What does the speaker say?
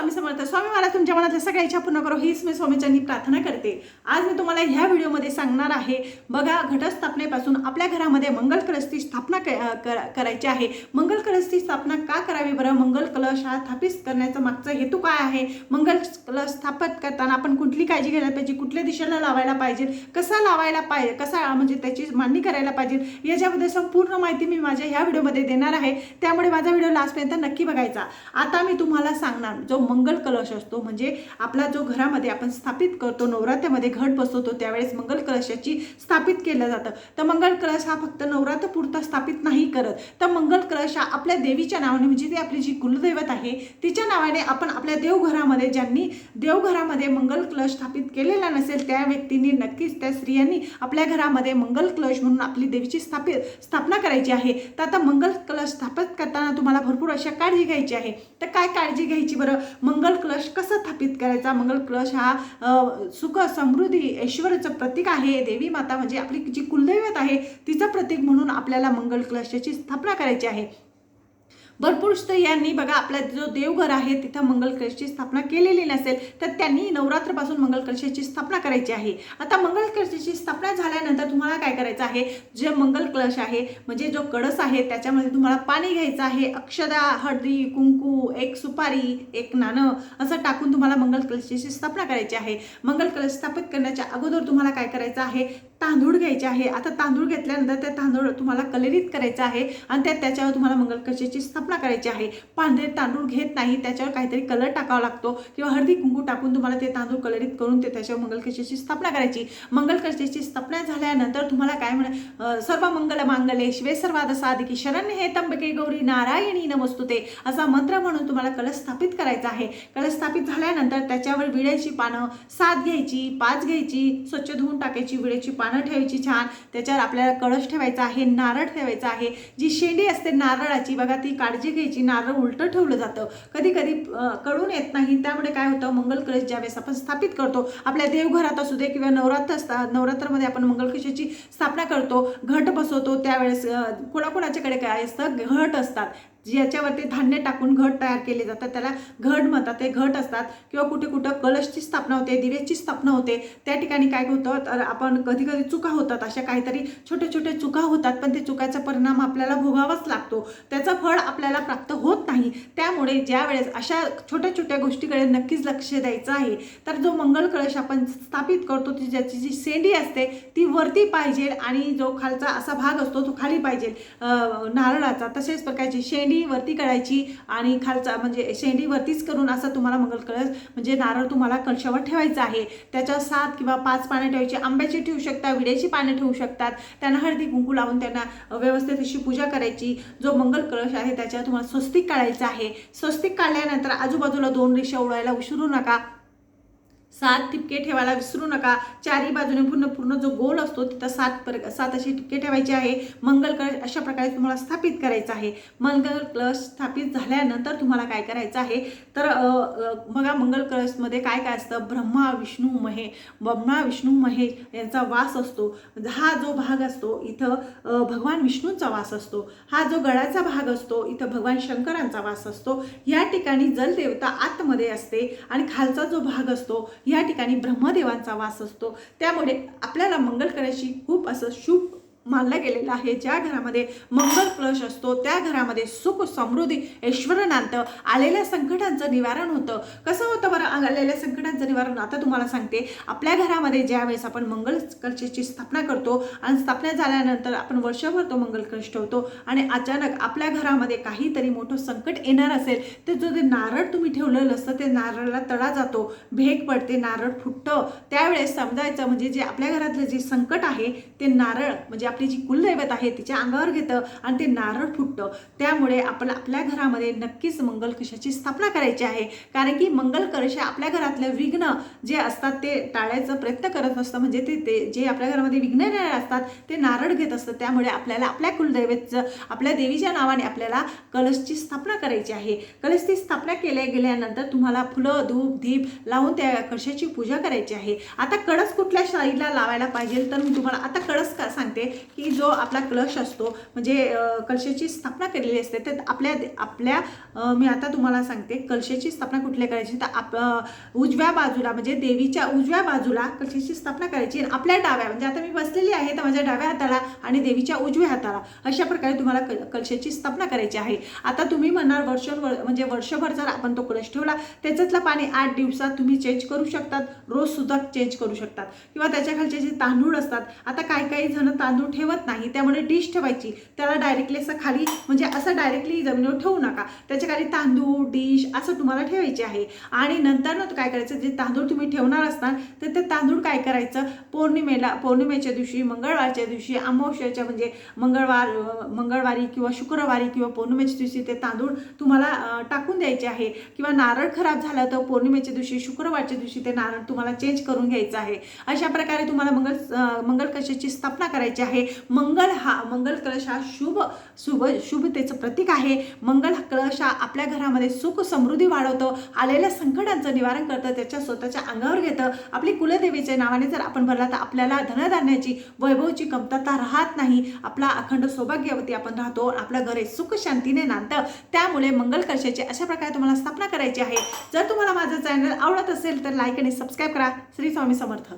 स्वामी समर्थ. स्वामी मला तुमच्या मनातल्या सगळ्या इच्छा पूर्ण करो हीच मी स्वामीच्यांनी प्रार्थना करते. आज मी तुम्हाला ह्या व्हिडिओमध्ये सांगणार आहे बघा घटस्थापनेपासून आपल्या घरामध्ये मंगल कलशची स्थापना क- कर- करायची आहे. मंगल कलशची स्थापना का करावी बरं? मंगल कलश हा स्थापित करण्याचा मागचा हेतू काय आहे? मंगल कलश स्थापित करताना आपण कुठली काळजी घ्यायला पाहिजे? कुठल्या दिशेला लावायला पाहिजे? कसा लावायला पाहिजे कसा म्हणजे त्याची मांडणी करायला पाहिजे? याच्याबद्दल संपूर्ण माहिती मी माझ्या ह्या व्हिडिओमध्ये देणार आहे. त्यामुळे माझा व्हिडिओ लास्टपर्यंत नक्की बघायचा. आता मी तुम्हाला सांगणार जो मंगल कलश असतो. म्हणजे आपला जो घरामध्ये आपण स्थापित करतो नवरात्रीमध्ये घट बसवतो त्यावेळेस मंगल कलशाची स्थापित केलं जातं. तर मंगल कलश हा फक्त नवरात्रपुरता स्थापित नाही करत. तर मंगल कलश हा आपल्या देवीच्या नावाने म्हणजे ती आपली जी कुलदैवत आहे तिच्या नावाने आपण आपल्या देवघरामध्ये ज्यांनी देवघरामध्ये मंगल कलश स्थापित केलेला नसेल त्या व्यक्तींनी नक्कीच त्या स्त्रियांनी आपल्या घरामध्ये मंगल कलश म्हणून आपली देवीची स्थापित स्थापना करायची आहे. तर आता मंगल कलश स्थापित करताना तुम्हाला भरपूर अशा काळजी घ्यायची आहे. तर काय काळजी घ्यायची बरं? मंगल कलश कसं स्थापित करायचा? मंगल कलश हा सुख समृद्धी ऐश्वर्याचं प्रतीक आहे. देवी माता म्हणजे आपली जी कुलदैवत आहे तिचं प्रतीक म्हणून आपल्याला मंगल कलशाची स्थापना करायची आहे. भरपूर स्त्रियांनी बघा आपला जो देवघर आहे तिथं मंगलकलशाची स्थापना केलेली नसेल तर त्यांनी नवरात्रपासून मंगलकलशाची स्थापना करायची आहे. आता मंगलकलशाची स्थापना झाल्यानंतर तुम्हाला काय करायचं आहे? जे मंगल कलश आहे म्हणजे जो कळस आहे त्याच्यामध्ये तुम्हाला पाणी घ्यायचं आहे. अक्षदा हळदी कुंकू एक सुपारी एक नाणं असं टाकून तुम्हाला मंगल कलशाची स्थापना करायची आहे. मंगल कलश स्थापित करण्याच्या अगोदर तुम्हाला काय करायचं आहे? तांदूळ घ्यायचे आहे. आता तांदूळ घेतल्यानंतर त्या तांदूळ तुम्हाला कलरित करायचं आहे आणि त्या त्याच्यावर तुम्हाला मंगलकशाची स्थापना करायची आहे. पांढरे तांदूळ घेत नाही त्याच्यावर काहीतरी कलर टाकावा लागतो किंवा हळदी कुंकू टाकून तुम्हाला ते तांदूळ कलरित करून ते त्याच्यावर मंगलकशेची स्थापना करायची. मंगलकशाची स्थापना झाल्यानंतर तुम्हाला काय म्हण सर्व मंगल मांगले शिवे सर्वाद साधिकी शरण हे तंबके गौरी नारायणी नमस्तुते असा मंत्र म्हणून तुम्हाला कलश स्थापित करायचा आहे. कलश स्थापित झाल्यानंतर त्याच्यावर विड्याची पानं सात घ्यायची पाच घ्यायची स्वच्छ धुवून टाकायची विड्याची पानं ठेवायची छान. त्याच्यावर आपल्याला कळश ठेवायचा आहे नारळ ठेवायचा आहे. जी शेंडी असते नारळाची बघा ती काळजी घ्यायची. नारळ उलटं ठेवलं जातं. कधी कधी कळून येत नाही. त्यामुळे काय होतं? मंगल कळश ज्यावेळेस आपण स्थापित करतो आपल्या देवघरात असू दे किंवा नवरात्र असता नवरात्रामध्ये आपण मंगल कलशाची स्थापना करतो. घट बसवतो. त्यावेळेस कोणाकोणाच्याकडे काय असतं? घट असतात. ज्याच्यावरती धान्य टाकून घट तयार केले जातात त्याला घट म्हणतात. ते घट असतात किंवा कुठे कुठं कलशची स्थापना होते दिव्याची स्थापना होते. त्या ठिकाणी काय होतं तर आपण कधी कधी चुका होतात अशा काहीतरी छोटे छोटे चुका होतात पण ते चुकाचा परिणाम आपल्याला भोगावाच लागतो. त्याचं फळ आपल्याला प्राप्त होत नाही. त्यामुळे ज्या वेळेस अशा छोट्या छोट्या गोष्टीकडे नक्कीच लक्ष द्यायचं आहे तर जो मंगल कलश आपण स्थापित करतो ती ज्याची जी शेंडी असते ती वरती पाहिजे आणि जो खालचा असा भाग असतो तो खाली पाहिजे. नारळाचा तसेच प्रकारची शेंडी वरती करायची आणि खालचा म्हणजे शेंडी वरतीच करून असा तुम्हाला मंगल कळस म्हणजे नारळ तुम्हाला कलशावर ठेवायचा आहे. त्याच्यावर सात किंवा पाच पानं ठेवायची. आंब्याची ठेवू शकता विड्याची पानं ठेवू शकतात. त्यांना हळदी कुंकू लावून त्यांना व्यवस्थित अशी पूजा करायची. जो मंगल कळश आहे त्याच्यावर तुम्हाला स्वस्तिक काढायचा आहे. स्वस्तिक काढल्यानंतर आजूबाजूला दोन रेषा उडवायला विसरू नका. सात ठिपके ठेवायला विसरू नका. चारी बाजूने पूर्ण पूर्ण जो गोल असतो तिथं सात पर सात असे ठिपके ठेवायचे आहे. मंगल कलश अशा प्रकारे तुम्हाला स्थापित करायचं आहे. मंगल कलश स्थापित झाल्यानंतर तुम्हाला काय करायचं आहे? तर बघा मंगल कलशमध्ये काय काय असतं? ब्रह्मा विष्णू महे. ब्रह्मा विष्णू महेश यांचा वास असतो. हा जो भाग असतो इथं भगवान विष्णूंचा वास असतो. हा जो गळाचा भाग असतो इथं भगवान शंकरांचा वास असतो. या ठिकाणी जलदेवता आतमध्ये असते आणि खालचा जो भाग असतो या ठिकाणी ब्रह्मदेवांचा वास असतो. त्यामुळे आपल्याला मंगल करायची खूप असं शुभ मानलं गेलेलं आहे. ज्या घरामध्ये मंगल कलश असतो त्या घरामध्ये सुख समृद्धी ऐश्वर आलेल्या संकटांचं निवारण होतं. कसं होतं बरं? आलेल्या संकटांचं निवारण आता तुम्हाला सांगते. आपल्या घरामध्ये ज्यावेळेस आपण मंगल कलशाची स्थापना करतो आणि स्थापना झाल्यानंतर आपण वर्षभर तो मंगल कलश ठेवतो आणि अचानक आपल्या घरामध्ये काहीतरी मोठं संकट येणार असेल तर जो ते नारळ तुम्ही ठेवलेलं असतं ते नारळाला तडा जातो भेग पडते नारळ फुटतं. त्यावेळेस समजायचं म्हणजे जे आपल्या घरातलं जे संकट आहे ते नारळ म्हणजे आपली जी कुलदैवत आहे तिच्या अंगावर घेतं आणि ते नारळ फुटतं. त्यामुळे आपण आपल्या घरामध्ये नक्कीच मंगल कशाची स्थापना करायची आहे. कारण की मंगल कलश आपल्या घरातलं विघ्न जे असतात ते टाळायचा प्रयत्न करत असतं म्हणजे ते ते जे आपल्या घरामध्ये विघ्न येणारे असतात ते नारळ घेत असतं. त्यामुळे आपल्याला आपल्या कुलदैवतचं आपल्या देवीच्या नावाने आपल्याला कलशची स्थापना करायची आहे. कलशची स्थापना केल्या गेल्यानंतर तुम्हाला फुलं धूप दीप लावून त्या कळशाची पूजा करायची आहे. आता कळस कुठल्या शाईला लावायला पाहिजे? तर मी तुम्हाला आता कळस का सांगते. की जो आपला कलश असतो म्हणजे कलशाची स्थापना केलेली असते तर आपल्या आपल्या मी आता तुम्हाला सांगते कलशाची स्थापना कुठल्या करायची? तर आप उजव्या बाजूला म्हणजे देवीच्या उजव्या बाजूला कलशाची स्थापना करायची आणि आपल्या डाव्या म्हणजे आता मी बसलेली आहे तर माझ्या डाव्या हाताला आणि देवीच्या उजव्या हाताला अशा प्रकारे तुम्हाला कल कलशाची स्थापना करायची आहे. आता तुम्ही म्हणणार वर्ष म्हणजे वर्षभर जर आपण तो कलश ठेवला त्याच्यातलं पाणी आठ दिवसात तुम्ही चेंज करू शकतात रोजसुद्धा चेंज करू शकतात. किंवा त्याच्या खालचे जे तांदूळ असतात आता काही काही जण तांदूळ ठेवत नाही त्यामुळे डिश ठेवायची. त्याला डायरेक्टली असं खाली म्हणजे असं डायरेक्टली जमिनीवर ठेवू नका. त्याच्याखाली तांदूळ डिश असं तुम्हाला ठेवायचे आहे. आणि नंतर ना काय करायचं जे तांदूळ तुम्ही ठेवणार असणार तर ते तांदूळ काय करायचं? पौर्णिमेला पौर्णिमेच्या दिवशी मंगळवारच्या दिवशी अमावस्याच्या म्हणजे मंगळवार मंगळवारी किंवा शुक्रवारी किंवा पौर्णिमेच्या दिवशी ते तांदूळ तुम्हाला टाकून द्यायचे आहे. किंवा नारळ खराब झाला तर पौर्णिमेच्या दिवशी शुक्रवारच्या दिवशी ते नारळ तुम्हाला चेंज करून घ्यायचं आहे. अशा प्रकारे तुम्हाला मंगल अं, मंगल स्थापना करायची आहे. मंगल हा मंगल कलश हा शुभ शुभ शुभतेचं प्रतीक आहे. मंगल कलश हा आपल्या घरामध्ये सुख समृद्धी वाढवतो. आलेल्या संकटांचं निवारण करतं त्याच्या स्वतःच्या अंगावर घेतं. आपली कुलदेवीच्या नावाने जर आपण भरला तर आपल्याला धनधान्याची वैभवची कमतरता राहत नाही. आपला अखंड सौभाग्यवती आपण राहतो. आपलं घर हे सुख शांतीने नांदतं. त्यामुळे मंगल कलशाची अशा प्रकारे तुम्हाला स्थापना करायची आहे. जर तुम्हाला माझं चॅनल आवडत असेल तर लाईक आणि सबस्क्राईब करा. श्री स्वामी समर्थ.